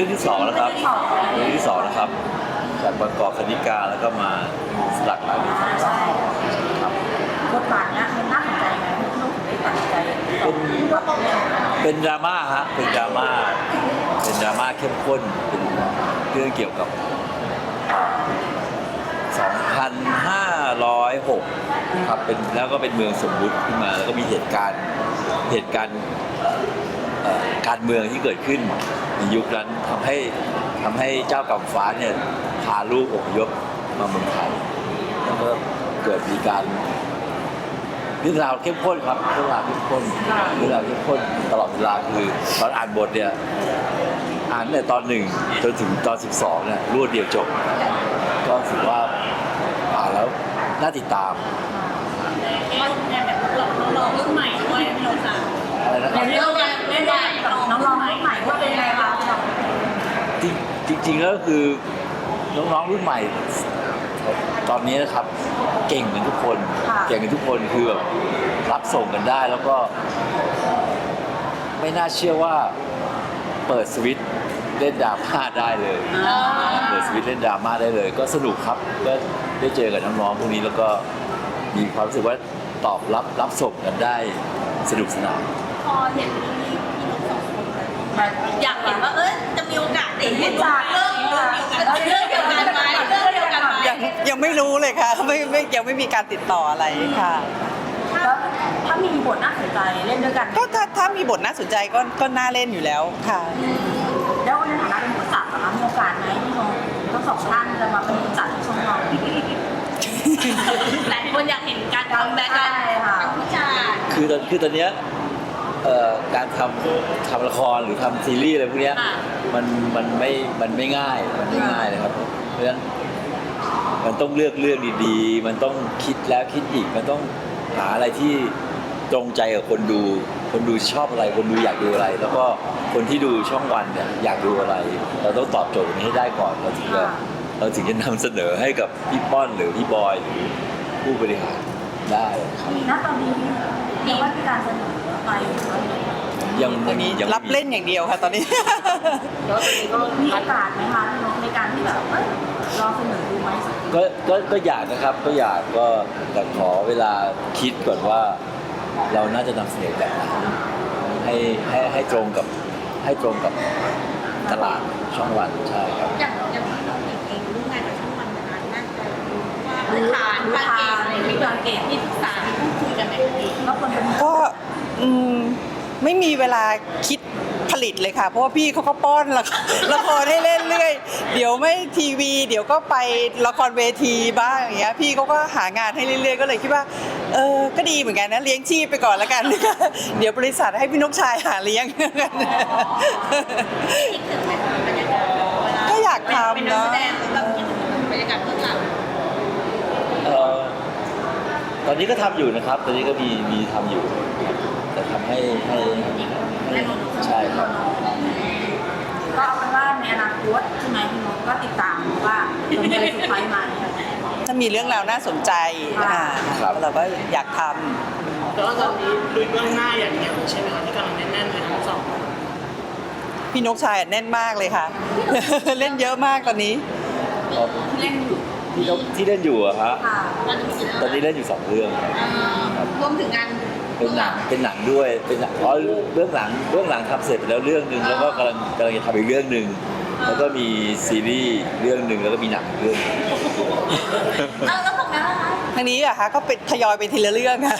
รื่องที่สองแล้วครับเรื่องที่สองเรื่องที่สองนะครับจากบางกอกคณิกาแล้วก็มาสลักหลังครับบทบาทเนี้ยมันน่าสนใจไหมที่ลูกถึงได้ตัดสินใจเป็นเป็นดราม่าฮะเป็นดราม่าเป็นดราม่าเข้มข้นเป็นเรื่องเกี่ยวกับ 2,506 ครับเป็นแล้วก็เป็นเมืองสมมุติขึ้นมาแล้วก็มีเหตุการณ์เหตุการณ์เอ่อการเมืองที่เกิดขึ้น ในยุคนั้นทำให้ทำให้เจ้ากำฟ้าเนี่ยพาลูกอพยพมาเมืองไทยแล้วก็เกิดมีการเรื่องราวเข้มข้นครับเรื่องราวเข้มข้นเรื่องราวเข้มข้นตลอดเวลาคือตอนอ่านบทเนี่ยอ่านตั้งแต่ตอนหนึ่งจนถึงตอน 12เนี่ยรวดเดียวจบ ก็ถือว่าอ่านแล้วน่าติดตามมันเนี่ยแบบน้องๆรุ่นใหม่ด้วย ริงจริงๆแล้วคือน้องๆรุ่นใหม่ ตอนนี้นะครับเก่งกันทุกคนเก่งกันทุกคนคือแบบรับส่งกันได้แล้วก็ ไม่น่าเชื่อว่าเปิดสวิตช์เล่นดราม่าได้เลยเปิดสวิตช์เล่นดราม่าได้เลย ก็สนุกครับก็ได้เจอกับน้องๆพวกนี้แล้วก็มีความรู้สึกว่าตอบรับรับส่งกันได้สนุกสนาน พอเห็นพี่พี่นกสองคน อยากเห็นว่าเอ้ยจะมีโอกาสได้เห็นเรื่องเรื่องเดียวกันเรื่องเดียวกันไหมเรื่องเดียวกันไหมยังยังไม่รู้เลยค่ะไม่ไม่ยังไม่มีการติดต่ออะไรค่ะแล้วถ้ามีบทน่าสนใจเล่นด้วยกันก็ถ้าถ้ามีบทน่าสนใจก็ก็น่าเล่นอยู่แล้วค่ะ แล้วในฐานะเป็นผู้จัดนะคะมีโอกาสไหมที่น้องทั้งสองท่านจะมาเป็นผู้จัดที่ช่องเราหลายคนอยากเห็นการทำแบ็คกันของผู้จัดคือตอนคือตอนเนี้ย เอ่อการทำทำละครหรือทำซีรีส์อะไรพวกเนี้ยค่ะ มันมันไม่มันไม่ง่ายมันไม่ง่ายนะครับ เพราะฉะนั้นมันต้องเลือกเรื่องดีๆ มันต้องคิดแล้วคิดอีก มันต้องหาอะไรที่ตรงใจกับคนดู คนดูชอบอะไร คนดูอยากดูอะไร แล้วก็คนที่ดูช่องวันเนี่ยอยากดูอะไร เราต้องตอบโจทย์ตรงนี้ให้ได้ก่อนเราถึงจะเราถึงจะนำเสนอให้กับพี่ป้อนหรือพี่บอยหรือผู้บริหาร ได้ครับมีนะตอนนี้ยังว่ามีการเสนอไปหรือว่ายังตอนนี้ยังรับเล่นอย่างเดียวค่ะตอนนี้ แล้วตอนนี้ก็มีโอกาสไหมคะพี่น้องในการที่แบบเอ้ยลองเสนอดูไหมก็ก็ก็อยากนะครับก็อยากก็แต่ขอเวลาคิดก่อนว่า เราน่าจะนำเสนอแบบไหนให้ให้ให้ตรงกับให้ตรงกับตลาดช่องวันใช่ครับ อย่างอย่าง พื้นฐานการเกณฑ์อะไรมีการเกณฑ์ที่ศึกษาที่พูดคุยกันแบบนี้ก็ควรเป็นก็อืมไม่มีเวลาคิดผลิตเลยค่ะ เพราะว่าพี่เขาก็ป้อนละครละครให้เล่นเรื่อยเดี๋ยวไม่ทีวี เดี๋ยวก็ไปละครเวทีบ้างอย่างเงี้ยพี่เขาก็หางานให้เรื่อยๆ ก็เลยคิดว่าเออก็ดีเหมือนกันนะเลี้ยงชีพไปก่อนแล้วกัน เดี๋ยวบริษัทให้พี่นกชายหาเลี้ยงคิดถึงไหมคะบรรยากาศเวลาก็อยากทำเป็นนักเนอะ อนนี้ก็ทำอยู่นะครับ ตอนนี้ก็มีมีทำอยู่ แต่ทำให้ให้ใช่ครับก็เอาเป็นว่าในอนาคตใช่ไหมพี่น้องก็ติดตามว่าจะมีอะไรสุดท้ายไหมถ้ามีเรื่องราวน่าสนใจอ่าครับเราก็อยากทำแต่ว่าตอนนี้ลุยเบื้องหน้าอย่างเดียวใช่ไหมคะที่กำลังแน่นๆเลยทั้งสองพี่นกชายแน่นมากเลยค่ะ เล่นเยอะมากตอนนี้เล่นอยู่ที่ต้องที่เล่นอยู่อะฮะค่ะ ตอนนี้กี่ตอนนี้เล่นอยู่สองเรื่องครับอ่ารวมถึงงานเป็นหนัง เป็นหนังด้วย เป็นหนังเพราะเรื่องหลัง เรื่องหลังทำเสร็จไปแล้วเรื่องหนึ่งแล้วก็กำลังกำลังจะทำอีกเรื่องหนึ่ง แล้วก็มีซีรีส์เรื่องหนึ่งแล้วก็มีหนังอีกเรื่องหนึ่งเอาแล้วของนั้นล่ะคะทางนี้อะคะก็เป็นทยอยไปทีละเรื่องค่ะ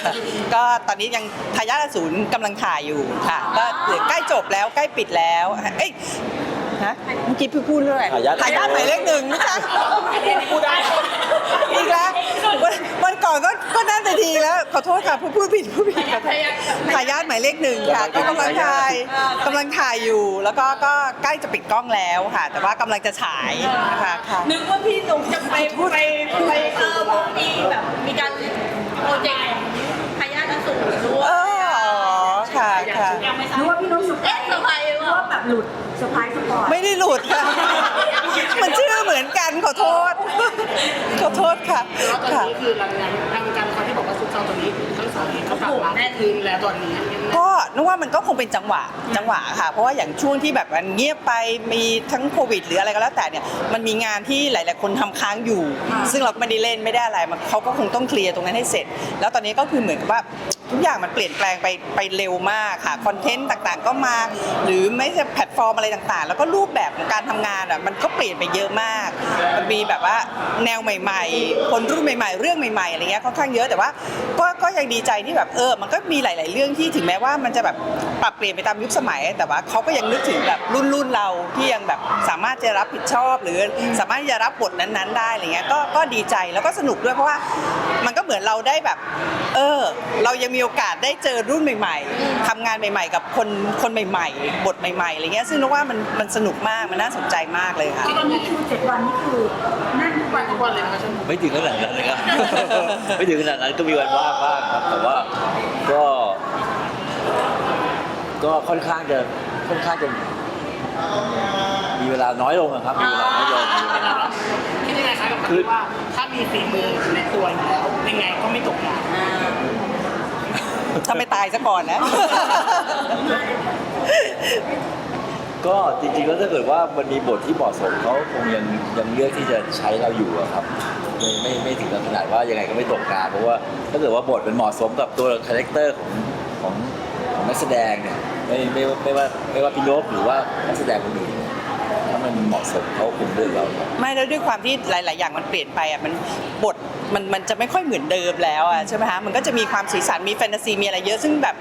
ก็ตอนนี้ยังทายาทอสูรกำลังถ่ายอยู่ค่ะ ก็เหลือใกล้จบแล้วใกล้ปิดแล้ว เอ้ยฮะเมื่อกี้พี่พูดเรื่องอะไรทายาททายาทหมายเลขหนึ่งไม่ใช่พูดได้อีกแล้ววันวันก่อนก็ก็นั่นแต่ ทีแล้วขอโทษค่ะพูดพูดผิดพูดผิดขอโทษทายาทหมายเลขหนึ่งค่ะก็กำลังถ่ายกำลังถ่ายอยู่ แล้วก็ก็ใกล้จะปิดกล้องแล้วค่ะ แต่ว่ากำลังจะฉายนะคะค่ะนึกว่าพี่หนุ่มจะไปไปไปเออพวกมีแบบมีการโปรเจกต์ทายาทอสูรด้วเอยออ๋อค่ะค่ะยังไม่ทรารู้บว่าพี่น้องสุดเอ๊ะเซอร์ไพรส์หรือเปล่าว่าแบบหลุดเซอร์ไพรส์สปอร์ตไม่ได้หลุดค่ะ มันชื่อเหมือนกันขอโทษ ขอโทษค่ะแต่ว่าตอนค่ะนี้คือรายงานทางการเขาที่ บอกว่าตอนนี้ทั้งสองนี้ก็กลับมาคืนแล้วตอนนี้ก็นึกว่ามันก็คงเป็นจังหวะจังหวะค่ะ เพราะว่าอย่างช่วงที่แบบมันเงียบไปมีทั้งโควิด หรืออะไรก็แล้วแต่เนี่ยมันมีงานที่หลาย ๆ คนทำค้างอยู่ ซึ่งเราก็ไม่ได้เล่นไม่ได้อะไรมันเขาก็คงต้องเคลียร์ตรงนั้นให้เสร็จ แล้วตอนนี้ก็คือเหมือนกับว่า ทุกอย่างมันเปลี่ยนแปลงไปไปเร็วมากค่ะคอนเทนต์ต่างๆ ก็มา หรือไม่ใช่แพลตฟอร์มอะไรต่างๆ แล้วก็รูปแบบของการทำงานอะมันก็เปลี่ยนไปเยอะมากมันมีแบบว่าแนวใหม่ ๆ คนรุ่นใหม่ ๆ เรื่องใหม่ๆอะไรเงี้ยค่อนข้างเยอะแต่ว่าก็ก็ยังดีใจที่แบบเออ มันก็มีหลาย ๆ เรื่องที่ถึงแม้ว่ามันจะแบบปรับเปลี่ยนไปตามยุคสมัย แต่ว่าเขาก็ยังนึกถึงแบบรุ่นรุ่นเราที่ยังแบบสามารถจะรับผิดชอบ หรือสามารถจะรับบทนั้น ๆ ได้อะไรเงี้ยก็ก็ดีใจแล้วก็สนุกด้วยเพราะว่า มันก็เหมือนเราได้แบบ เออ เรายังมีโอกาสได้เจอรุ่นใหม่ ๆทำงานใหม่ ๆ กับคนคนใหม่ ๆ บทใหม่ๆอะไรเงี้ยซึ่งนึกว่ามันมันสนุกมากมันน่าสนใจมากเลยค่ะตอนนี้คิวเจ็ดวันนี่คือแน่นทุกวันทุกวันเลยนะคะช่างไม่ถึงขนาดนั้นนะครับไม่ถึงขนาดนั้นก็มีวันว่างบ้างครับแต่ว่าก็ก็ค่อนข้างจะค่อนข้างจะมีเวลาน้อยลงอะครับมีเวลาน้อยลงมีเวลาคิดยังไงคะกับคำที่ว่าถ้ามีฝีมือในตัวอยู่แล้วยังไงก็ไม่ตกงาน ถ้าไม่ตายซะก่อนนะ ก็จริงๆแล้วถ้าเกิดว่ามันมีบทที่เหมาะสมเขาคงยังยังเลือกที่จะใช้เราอยู่อะครับไม่ไม่ไม่ถึงกับขนาดว่ายังไงก็ไม่ตกงานเพราะว่าถ้าเกิดว่าบทมันเหมาะสมกับตัวคาแรคเตอร์ของของของนักแสดงเนี่ยไม่ไม่ไม่ว่าไม่ว่าพี่นพหรือว่านักแสดงคนอื่นเนี่ยถ้ามันเหมาะสมเขาคงเลือกเราครับ ไม่แล้วด้วยความที่หลาย ๆ อย่างมันเปลี่ยนไปอะมันบท มันมันจะไม่ค่อยเหมือนเดิมแล้วอะใช่ไหมคะมันก็จะมีความสีสันมีแฟนตาซีมีอะไรเยอะซึ่งแบบ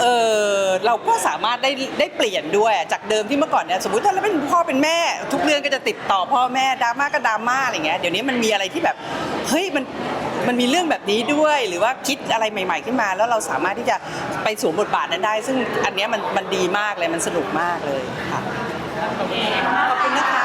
เออเราก็สามารถได้ได้เปลี่ยนด้วยอะจากเดิมที่เมื่อก่อนเนี่ยสมมติถ้าเราเป็นพ่อเป็นแม่ ทุกเรื่องก็จะติดต่อพ่อแม่ดราม่าก็ดราม่าอะไรเงี้ยเดี๋ยวนี้มันมีอะไรที่แบบเฮ้ยมันมันมีเรื่องแบบนี้ด้วยหรือว่าคิดอะไรใหม่ ๆ ขึ้นมา แล้วเราสามารถที่จะไปสวมบทบาทนั้นได้ ซึ่งอันเนี้ยมันมันดีมากเลยมันสนุกมากเลยค่ะขอบคุณนะคะ